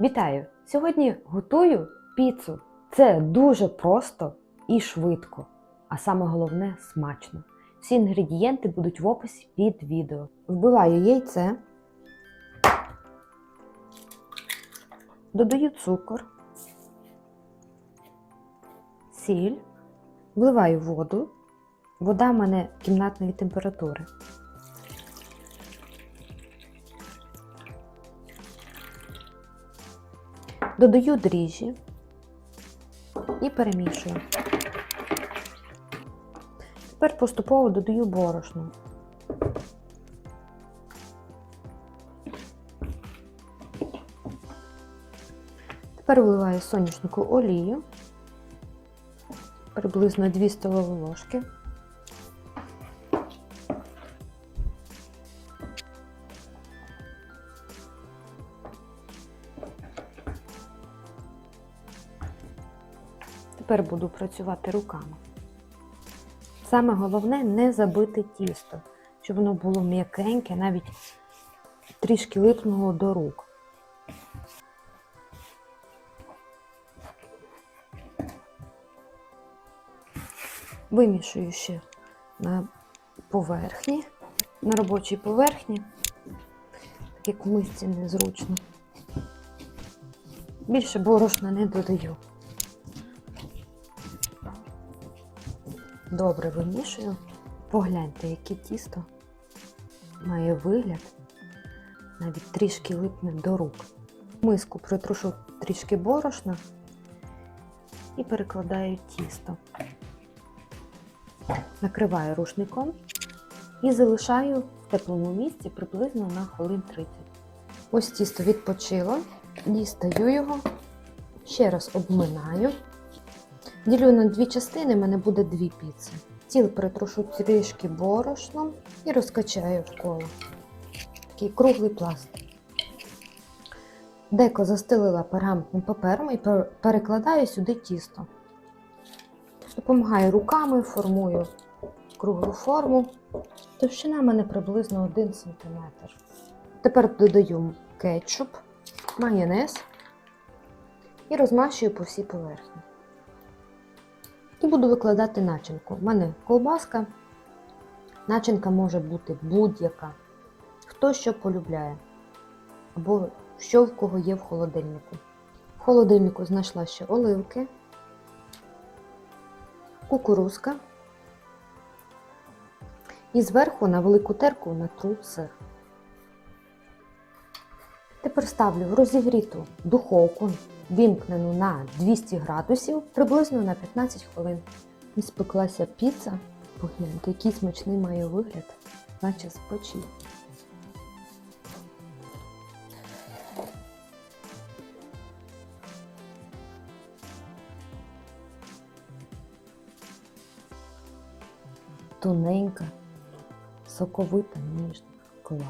Вітаю! Сьогодні готую піцу. Це дуже просто і швидко, а саме головне смачно. Всі інгредієнти будуть в описі під відео. Вбиваю яйце, додаю цукор, сіль, вливаю воду. Вода в мене кімнатної температури. Додаю дріжджі і перемішую. Тепер поступово додаю борошно. Тепер вливаю соняшнику олію, приблизно 2 столові ложки. Тепер буду працювати руками. Саме головне не забити тісто, щоб воно було м'якеньке, навіть трішки липнуло до рук. Вимішую ще на поверхні, на робочій поверхні, так як в мисці незручно. Більше борошна не додаю. Добре вимішую. Погляньте, яке тісто має вигляд, навіть трішки липне до рук. Миску притрушу трішки борошна і перекладаю тісто. Накриваю рушником і залишаю в теплому місці приблизно на хвилин 30. Ось тісто відпочило, дістаю його, ще раз обминаю. Ділю на дві частини, в мене буде дві піци. Тіл притрушу трішки борошном і розкачаю вколо. Такий круглий пласт. Деко застелила пергаментним папером і перекладаю сюди тісто. Допомагаю руками, формую круглу форму. Товщина в мене приблизно 1 см. Тепер додаю кетчуп, майонез і розмащую по всій поверхні. І буду викладати начинку. У мене ковбаска. Начинка може бути будь-яка. Хто що полюбляє. Або що в кого є в холодильнику. В холодильнику знайшла ще оливки, кукурузка. І зверху на велику терку натру сир. Тепер ставлю в розігріту духовку, вімкнену на 200 градусів, приблизно на 15 хвилин. Спеклася піца. Погляньте, який смачний має вигляд, наче з печі. Тоненька, соковита, ніжна. Клас.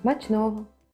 Смачного!